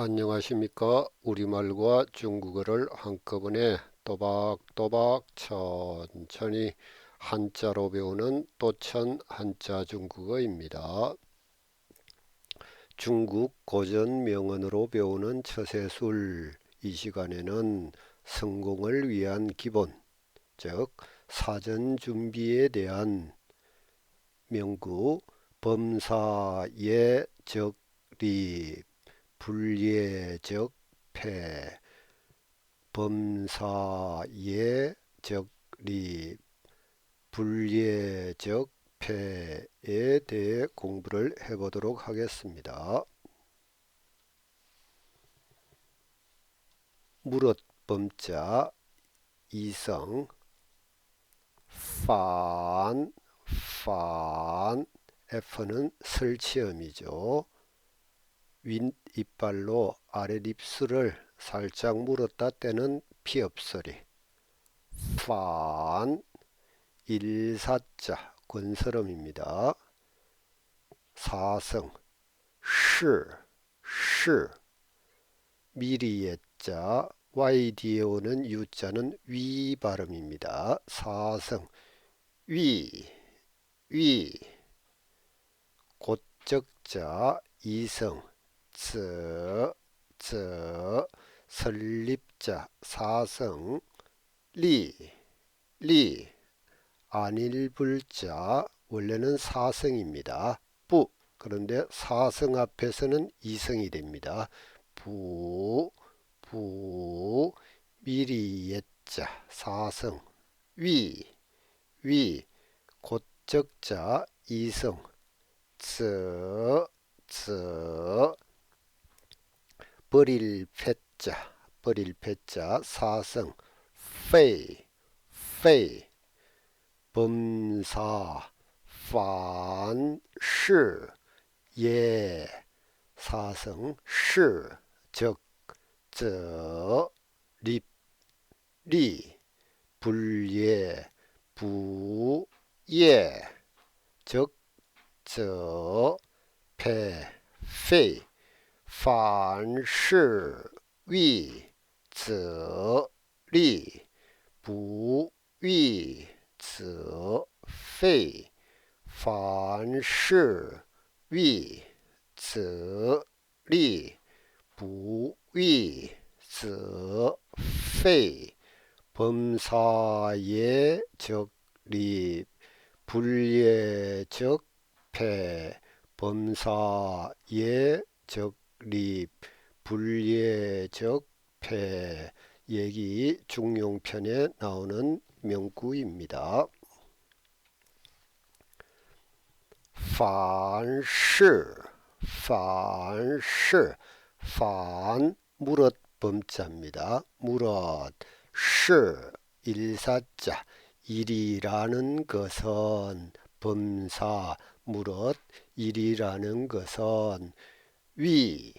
안녕하십니까 우리말과 중국어를 한꺼번에 또박또박 천천히 한자로 배우는 또천 한자 중국어입니다. 중국 고전 명언으로 배우는 처세술 이 시간에는 성공을 위한 기본 즉 사전 준비에 대한 명구 범사예 적리 불예적 폐 범사예적 리 불예적 폐에 대해 공부를 해보도록 하겠습니다. 무릇 범자 이성 판, 판, F는 설치음이죠. 윗 이빨로 아랫입술을 살짝 물었다 떼는 피업소리 판 일사자 권설음입니다. 사성 시, 시 미리의 자 y 뒤에 오는 유자는 위 발음입니다. 사성 위, 위 곧적자 이성 저, 저, 설립자, 사성, 리, 리, 안일불자, 원래는 사성입니다. 부, 그런데 사성 앞에서는 이성이 됩니다. 부, 부, 미리 옛자, 사성, 위, 위, 곧적자, 이성, 저, 저, 버릴 패자 버릴 패자 사성 페이 페이 범사 판시 예 사성 시적저 립, 리 불예 부예 적저 폐 페이 凡事欲则立，不欲则废。凡事欲则立，不欲则废。범사예적립불예적폐범사예적 립, 불예적, 폐 얘기 중용편에 나오는 명구입니다. 凡是凡是凡 무릇 범자입니다. 무릇 시 일사자 일이라는 것은 범사 무릇 일이라는 것은 위,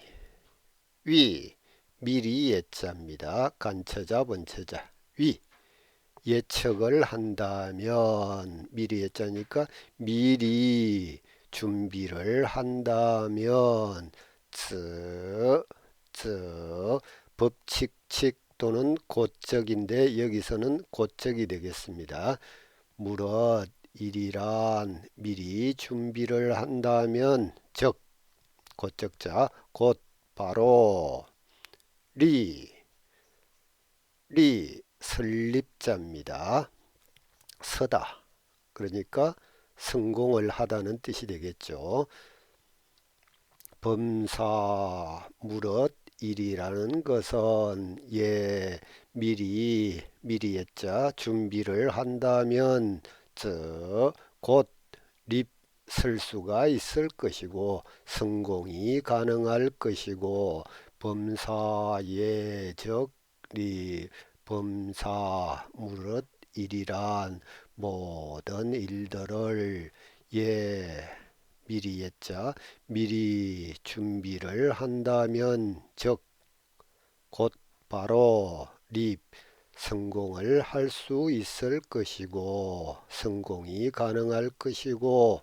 위, 미리 예자입니다. 간처자, 번처자, 위. 예측을 한다면, 미리 예자니까 미리 준비를 한다면, 쯔, 쯔, 법칙칙 또는 고적인데 여기서는 고적이 되겠습니다. 무릇 일이란 미리 준비를 한다면 적 곧적자 곧 바로 리, 리 설립자입니다. 서다. 그러니까 성공을 하다는 뜻이 되겠죠. 범사 무릇 일이라는 것은 예 미리 미리 했자 준비를 한다면 저곧립 쓸 수가 있을 것이고 성공이 가능할 것이고 범사 예적리 범사 무릇 일이란 모든 일들을 예 미리 했자 미리 준비를 한다면 즉 곧 바로 립 성공을 할 수 있을 것이고 성공이 가능할 것이고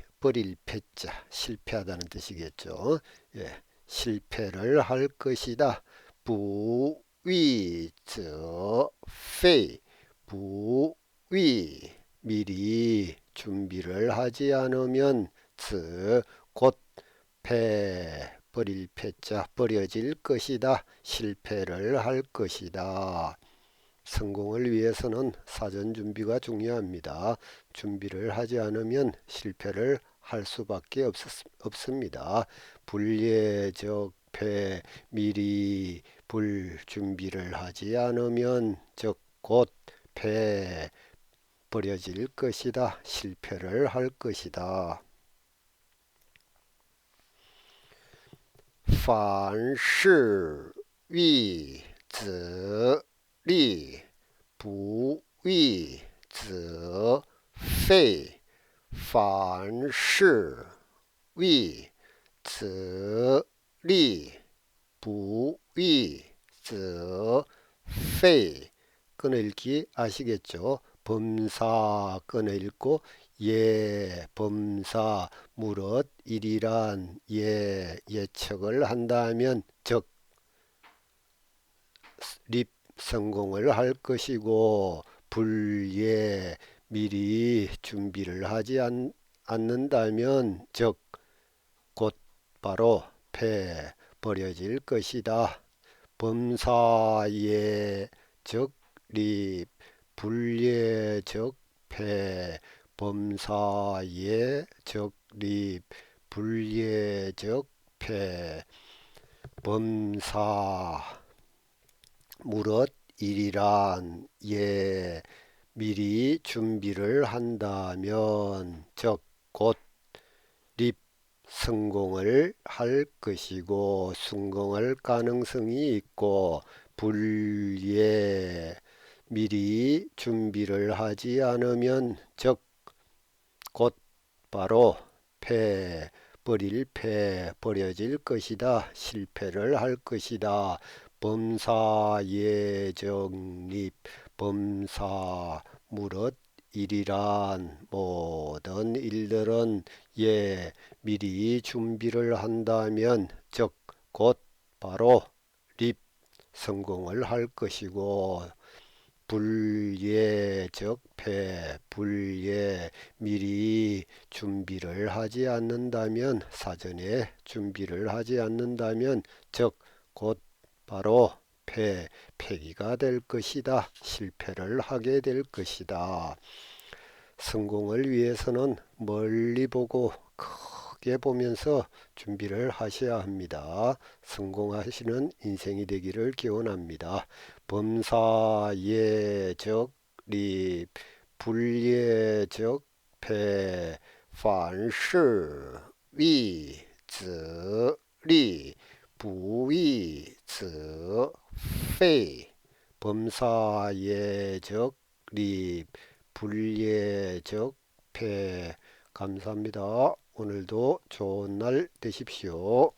버릴 패자 실패하다는 뜻이겠죠. 예, 실패를 할 것이다. 부위저 페이 부위 미리 준비를 하지 않으면 즉곧 패 버릴 패자 버려질 것이다. 실패를 할 것이다. 성공을 위해서는 사전 준비가 중요합니다. 준비를 하지 않으면 실패를 할 수밖에 없, 없습니다. 불예적 패 미리 불 준비를 하지 않으면 즉곧패 버려질 것이다. 실패를 할 것이다. 凡事预则立，不预则废。 凡事预则立，不预则废。 끊어읽기 아시겠죠? 범사 끊어읽고 예 범사 무릇 일이란 예 예측을 한다면 즉 립 성공을 할 것이고 불예 미리 준비를 하지 않, 않는다면 즉 곧 바로 패 버려질 것이다. 범사예 즉 립 불예 적패 범사예 적립 불예 적패 범사 무릇 일이란 예 미리 준비를 한다면 즉 곧립 성공을 할 것이고 성공할 가능성이 있고 불예 미리 준비를 하지 않으면 즉 곧 바로 패 버릴 패 버려질 것이다 실패를 할 것이다. 범사 예정립 범사 무릇 일이란 모든 일들은 예 미리 준비를 한다면 즉 곧 바로 립 성공을 할 것이고 불예적패 불예 미리 준비를 하지 않는다면 사전에 준비를 하지 않는다면 즉 곧 바로 실패, 폐기가 될 것이다. 실패를 하게 될 것이다. 성공을 위해서는 멀리 보고 크게 보면서 준비를 하셔야 합니다. 성공하시는 인생이 되기를 기원합니다. 범사예적 립, 불예적 패, 반시 위, 즈, 리, 부위, 즈, 则废 범사예적 립 불예적 패 감사합니다. 오늘도 좋은 날 되십시오.